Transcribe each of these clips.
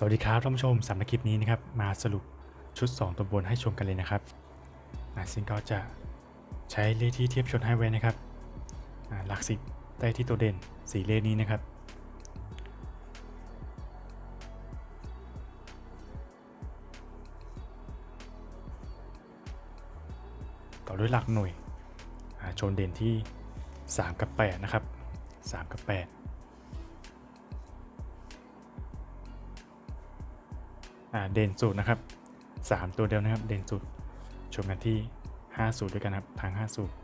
สวัสดีครับท่านผู้ชมสำหรับคลิปนี้นะครับมาสรุปชุด 2 ตัวบนให้ชมกันเลยนะครับอ่าซึ่งก็จะใช้เลขที่เทียบชนให้ไว้นะครับอ่าหลักสิบได้ที่ตัวเด่น4เลขนี้นะครับ ต่อด้วยหลักหน่วยอ่าชนเด่นที่ 3 กับ 8 นะครับ 3 กับ 8 เด่นสูตรนะครับ 3 ตัวเดียวนะครับ เด่นสูตรชมกันที่ 5 สูตรด้วยกันครับทาง 5 สูตร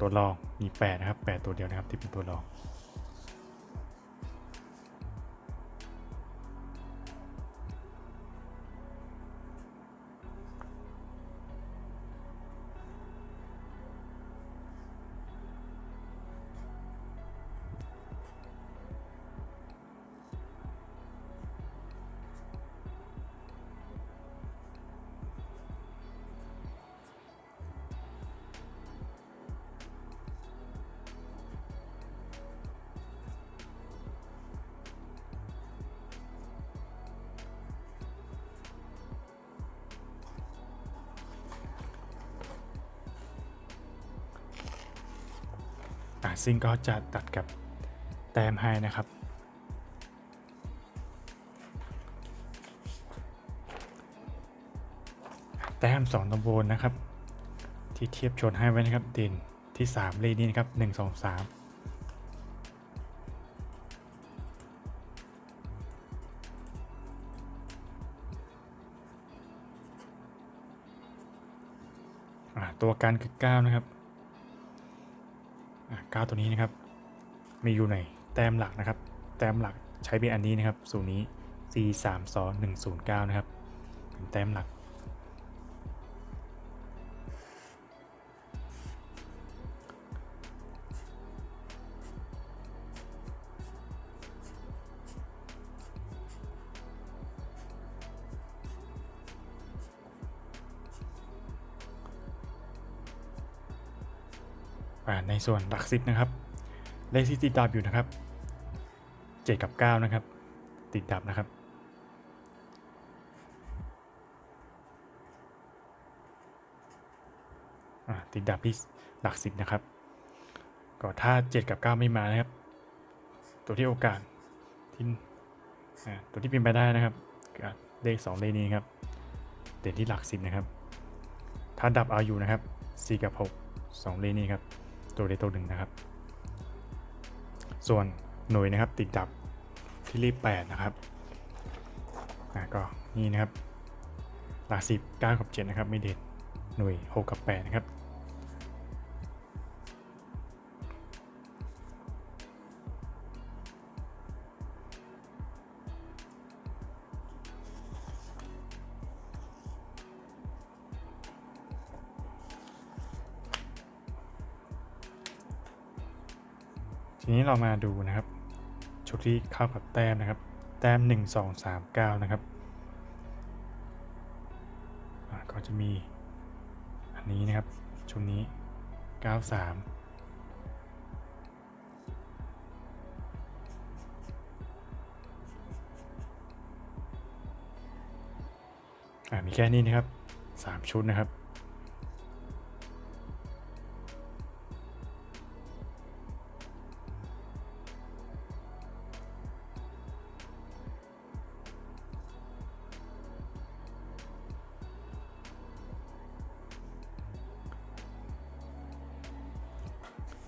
ตัวรองมี 8 นะครับ 8 ตัวเดียวนะครับที่เป็นตัวรอง ซึ่งก็จะตัดกับแต้มให้นะครับ แต้ม2ตำบลนะครับ ที่เทียบชนให้ไว้นะครับด่นที่ 3 เลขนี้นะครับ 1 2 3อ่าตัวการคือ 9 นะครับ 9 ตัวนี้นะครับ มีอยู่ในแต้มหลักนะครับ แต้มหลักใช้เป็นอันนี้นะครับ สูตรนี้ C 3 2 1 0 9 นะครับเป็นแต้มหลัก ส่วนหลักสิบนะครับ เลขที่ติดดับอยู่นะครับ7กับ9นะครับ ติดดับนะครับ ติดดับที่หลักสิบนะครับ ก็ถ้า7กับ9ไม่มานะครับ ตัวที่โอกาสที่ตัวที่เป็นไปได้นะครับเลข2เลขนี้ครับ เด่นที่หลักสิบนะครับ ถ้าดับเอาอยู่นะครับ4กับ6 2เลขนี้ครับ ตัวใดตัวหนึ่งนะครับ ส่วนหน่วยนะครับติดดับที่เลข8นะครับอะก็นี่นะครับ หลักสิบ9กับ7นะครับไม่เด่นหน่วย 6 กับ8นะครับ นี้เรามาดูนะครับ ชุดที่เข้ากับแต้มนะครับ แต้ม 1 2 3 9 นะครับก็จะมีอันนี้นะครับ ชุดนี้ 93อ่ามีแค่นี้นะครับ 3 ชุดนะครับ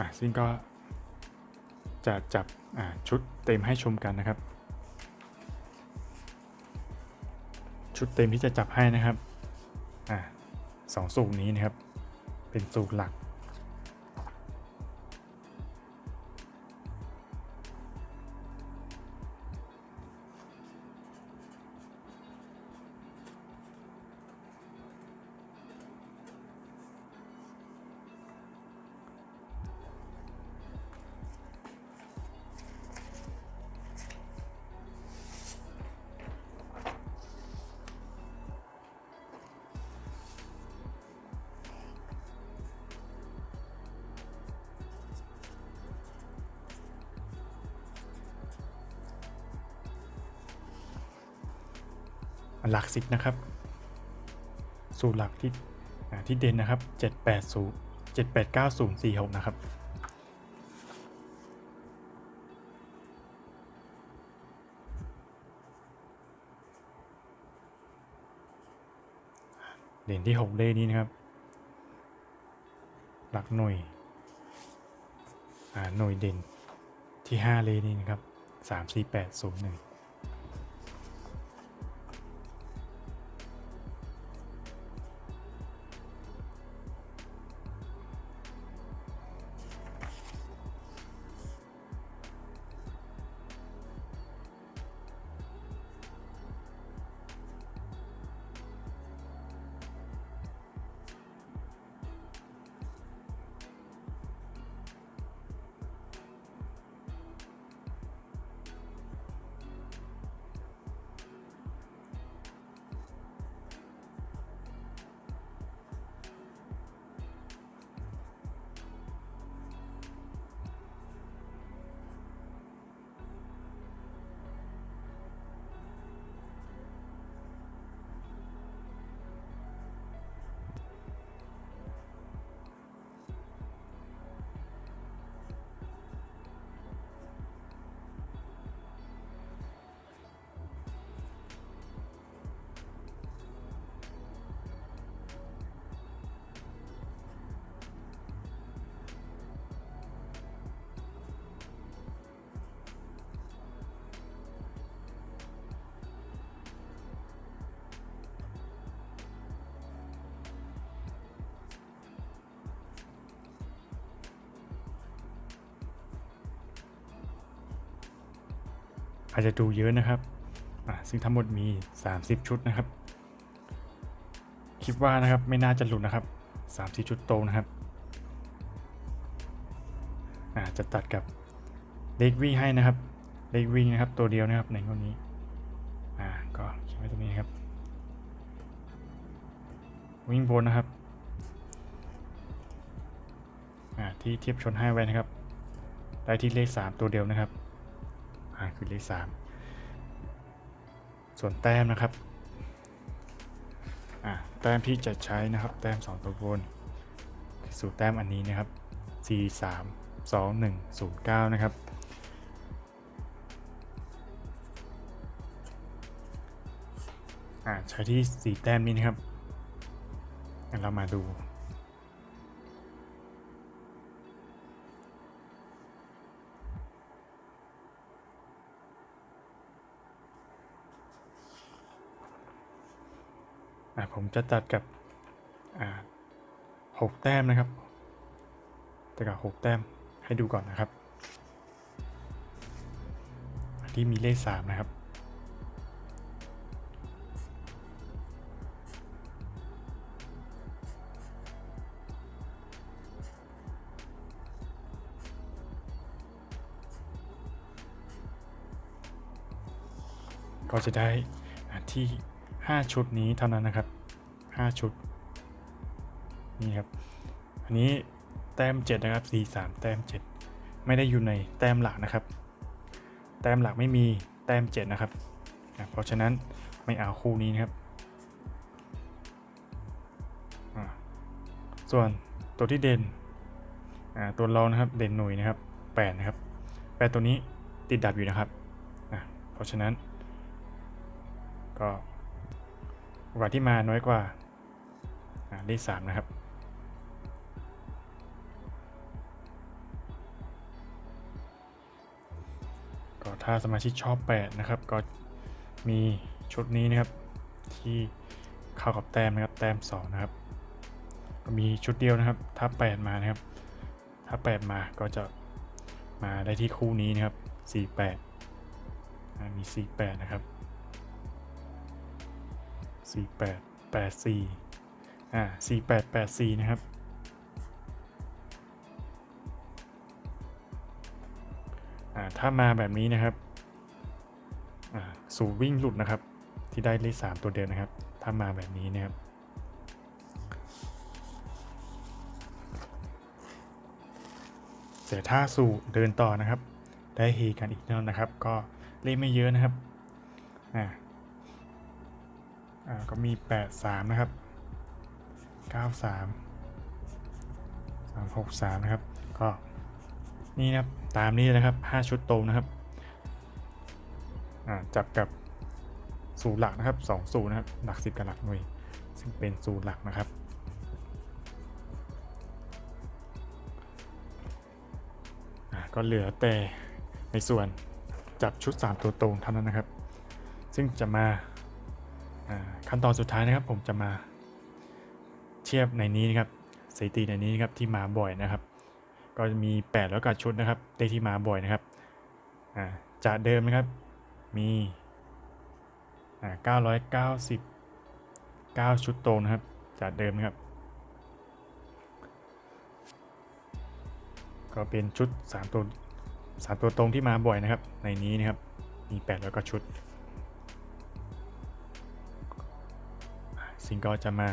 อะซึ่งก็จะจับชุดเต็มให้ชมกันนะครับ ชุดเต็มที่จะจับให้นะครับอ่าสองสูตรนี้นะครับ เป็นสูตรหลัก หลักสิบนะครับ สูตรหลักที่ที่เด่นนะครับเจ็ดแปดศูนย์เจ็ดแปดเก้าศูนย์สี่หกนะครับเด่นที่หกเลขนี้นะครับ หลักหน่วยหน่วยเด่นที่ 5 เลขนี้นะครับ 3 4 8 0 1 อาจจะดูเยอะนะครับ ซึ่งทั้งหมดมี 30 ชุดนะครับ คิดว่านะครับไม่น่าจะหลุดนะครับ30 ชุดโตนะครับอะจะตัดกับเลขวิ่งให้นะครับเลขวิ่งนะครับ ตัวเดียวนะครับในข้อนี้อ่าก็เขียนไว้ตรงนี้ครับ วิ่งบนนะครับที่เทียบชนให้ไว้นะครับ ได้ที่เลข 3 ตัวเดียวนะครับ อ่าคือเลขสามส่วนแต้มนะครับอ่าแต้มที่จะใช้นะครับ แต้ม 2 ตัวบน สูตรแต้มอันนี้นะครับ 4 3 2 1 0 9 นะครับอ่าใช้ที่ 4 แต้มนี้นะครับ เรามาดู อะจะตัดกับหกแต้มนะครับตัดกับหกแต้มให้ดูก่อนนะครับ ที่มีเลขสามนะครับก็จะได้ที่ 5 ชุดนี้เท่านั้นนะครับ 5 ชุด นี่ครับ อันนี้แต้ม 7 นะครับ 4 3 แต้ม 7 ไม่ได้อยู่ในแต้มหลักนะครับ แต้มหลักไม่มีแต้ม 7 นะครับอะเพราะฉะนั้นไม่เอาคู่นี้นะครับ ส่วนตัวที่เด่นอ่าตัวรองนะครับเด่นหน่วยนะครับ8นะครับ8ตัวนี้ติดดับอยู่นะครับอะเพราะฉะนั้น ก็โอกาสที่มาน้อยกว่า เลขสามนะครับ ก็ถ้าสมาชิกชอบ 8 นะครับ ก็มีชุดนี้นะครับ ที่เข้ากับแต้มนะครับ แต้ม 2 นะครับ ก็มีชุดเดียวนะครับ ถ้า 8 มานะครับ ถ้า 8 มาก็จะมาได้ที่คู่นี้นะครับ 48 มี 48 นะครับ 48 84 อ่า48 84 นะครับ อ่า ถ้ามาแบบนี้นะครับ อ่า สูวิ่งหลุดนะครับ ที่ได้เลข3ตัวเดียวนะครับ ถ้ามาแบบนี้นะครับแต่ถ้าสู่เดินต่อนะครับ ได้เฮกันอีกแน่นอนะครับ ก็เลขไม่เยอะนะครับอ่าอ่าก็มี 8 3 นะครับ 9 3 3 6 3 นะครับ ก็นี่นะครับ ตามนี้นะครับ 5 ชุดตรงนะครับ จับกับสูตรหลักนะครับ2สูตรนะครับ หลัก 10 กับหลักหน่วย ซึ่งเป็นสูตรหลักนะครับก็เหลือแต่ในส่วนจับชุด 3 ตัวตรงเท่านั้นนะครับ ซึ่งจะมาขั้นตอนสุดท้ายนะครับ ผมจะมา เทียบในนี้นะครับสถิติในนี้นะครับที่มาบ่อยนะครับ ก็จะมี 8 แล้วก็ชุดนะครับเลขที่มาบ่อยนะครับอ่าจากเดิมนะครับมีอ่า999 ชุดตรงนะครับ จากเดิมนะครับ ก็เป็นชุด 3 ตัว 3 ตัวตรงที่มาบ่อยนะครับ ในนี้นะครับมี 8 แล้วก็ชุดซิงก็จะมา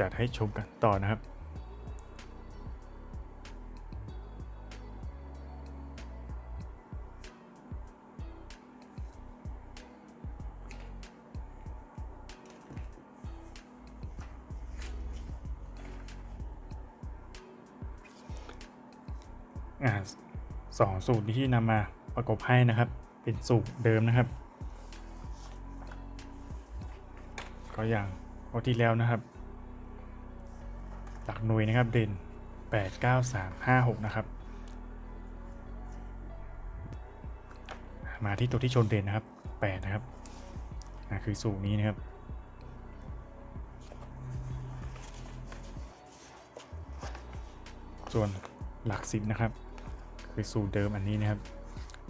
จัดให้ชมกันต่อนะครับ สองสูตรที่นำมาประกบให้นะครับ เป็นสูตรเดิมนะครับ ก็อย่าง วันที่แล้วนะครับ หลักหน่วยนะครับเด่น 8 9 3 5 6 นะครับ มาที่ตัวที่ชนเด่นนะครับ 8 นะครับคือสูตรนี้นะครับส่วนหลักสิบนะครับ คือสูตรเดิมอันนี้นะครับ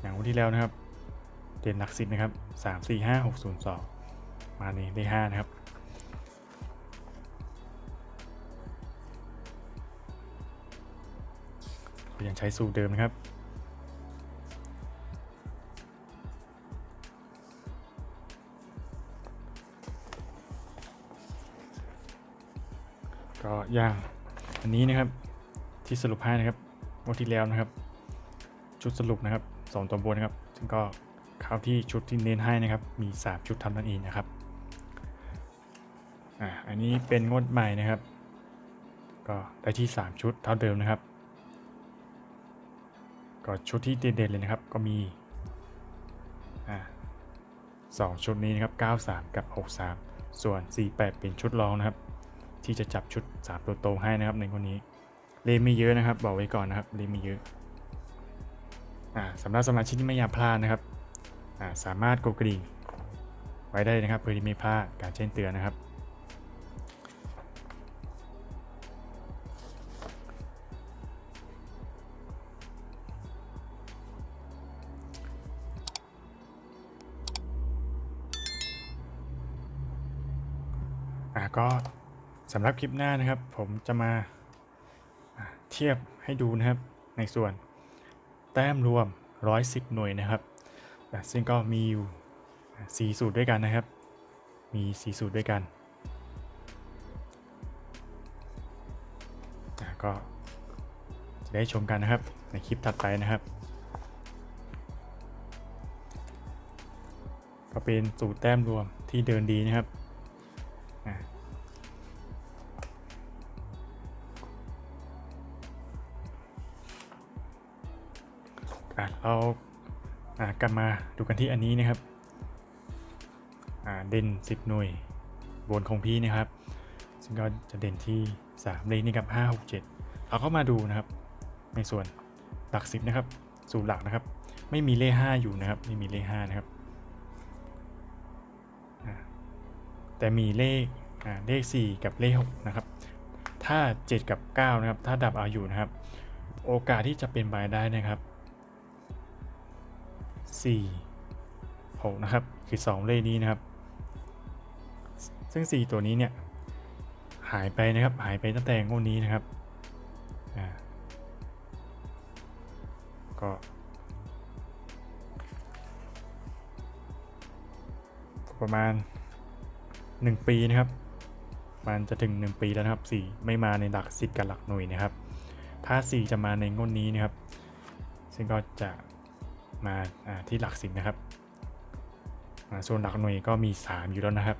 อย่างวันที่แล้วนะครับ เด่นหลักสิบนะครับสามสี่ห้าหกศูนย์สองมาในได้ห้านะครับ ยังใช้สูตรเดิมนะครับ ก็อย่างอันนี้นะครับที่สรุปให้นะครับวันที่แล้วนะครับ ชุดสรุปนะครับสองตัวบนนะครับซึ่งก็เข้าที่ชุดที่เน้นให้นะครับ มี 3 ชุดทำนั่นเองนะครับอ่าอันนี้เป็นงวดใหม่นะครับ ก็ได้ที่ 3 ชุดเท่าเดิมนะครับ ก็ชุดที่เด่นๆเลยนะครับก็มีอ่าสองชุดนี้นะครับ 93 กับ 63 ส่วน 48 เป็นชุดรองนะครับ ที่จะจับชุด 3 ตัวโตให้นะครับในคนนี้เลนไม่เยอะนะครับ บอกไว้ก่อนนะครับเลนไม่เยอะอ่าสำหรับสมาชิกที่ไม่อยากพลาดนะครับอ่าสามารถกดกระดิ่งไว้ได้นะครับเพื่อที่ไม่พลาดการแจ้งเตือนนะครับ ก็สำหรับคลิปหน้านะครับ ผมจะมาเทียบให้ดูนะครับในส่วนแต้มรวม 110 หน่วยนะครับ ซึ่งก็มีอยู่อ่า4สูตรด้วยกันนะครับ มี4สูตรด้วยกัน ก็จะได้ชมกันนะครับในคลิปถัดไปนะครับ ก็เป็นสูตรแต้มรวมที่เดินดีนะครับ กลับมาดูกันที่อันนี้นะครับเด่น 10 หน่วยบนคงที่นะครับ ซึ่งก็จะเด่นที่3เลขนี่ครับ5 6 7เราก็มาดูนะครับ ในส่วนหลัก 10 นะครับ สูตรหลักนะครับ ไม่มีเลข 5 อยู่นะครับ ไม่มีเลข 5 นะครับ แต่มีเลขเลข 4 กับเลข 6 นะครับ ถ้า 7 กับ 9 นะครับ ถ้าดับเอาอยู่นะครับ โอกาสที่จะเป็นไปได้นะครับ 4 6 นะครับ คือ 2 เลขนี้นะครับ ซึ่ง 4 ตัวนี้เนี่ย หายไปนะครับ หายไปตั้งแต่งวดนี้นะครับก็ประมาณ 1 ปีนะครับ มันจะถึง 1 ปีแล้วนะครับ 4 ไม่มาในหลัก10กับหลักหน่วยนะครับ ถ้า 4 จะมาในงวดนี้นะครับ ซึ่งก็จะ มาที่หลักสิบนะครับส่วนหลักหน่วยก็มี 3 อยู่แล้วนะครับ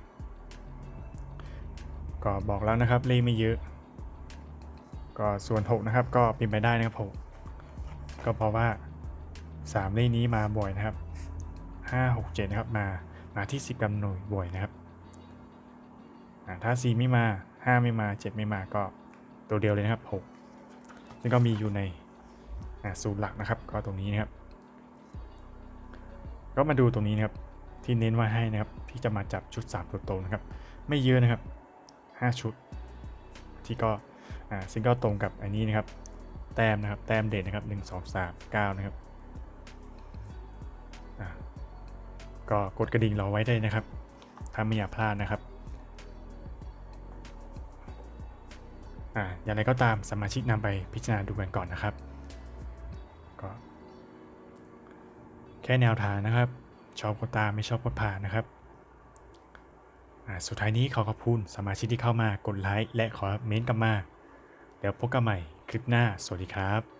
ก็บอกแล้วนะครับเลขไม่เยอะ ก็ส่วน 6 นะครับ ก็เป็นไปได้นะครับ6ก็เพราะว่า 3 เลขนี้มาบ่อยนะครับ 5 6 7 นะครับมามาที่ 10กำหน่วยบ่อยนะครับอ่าถ้า 4 ไม่มา 5 ไม่มา 7 ไม่มาก็ตัวเดียวเลยนะครับ 6 ซึ่งก็มีอยู่ในสูตรหลักนะครับ ก็ตรงนี้นะครับ ก็มาดูตรงนี้นะครับที่เน้นไว้ให้นะครับที่จะมาจับชุด 3 ตัวโตรงนะครับ ไม่เยอะนะครับ 5 ชุด ที่ก็ซึ่งก็ตรงกับอันนี้นะครับ แต้มนะครับ แต้มเด่นนะครับ 1 2 3 9 นะครับก็กดกระดิ่งรอไว้ได้นะครับ ถ้าไม่อยากพลาดนะครับอ่าอย่างไรก็ตามสมาชิกนำไปพิจารณาดูกันก่อนนะครับ แค่แนวทางนะครับ ชอบก็ตามไม่ชอบก็ผ่านนะครับอ่าสุดท้ายนี้ขอขอบคุณสมาชิกที่เข้ามากดไลค์และขอเม้นต์กลับมาเดี๋ยวพบกันใหม่คลิปหน้า สวัสดีครับ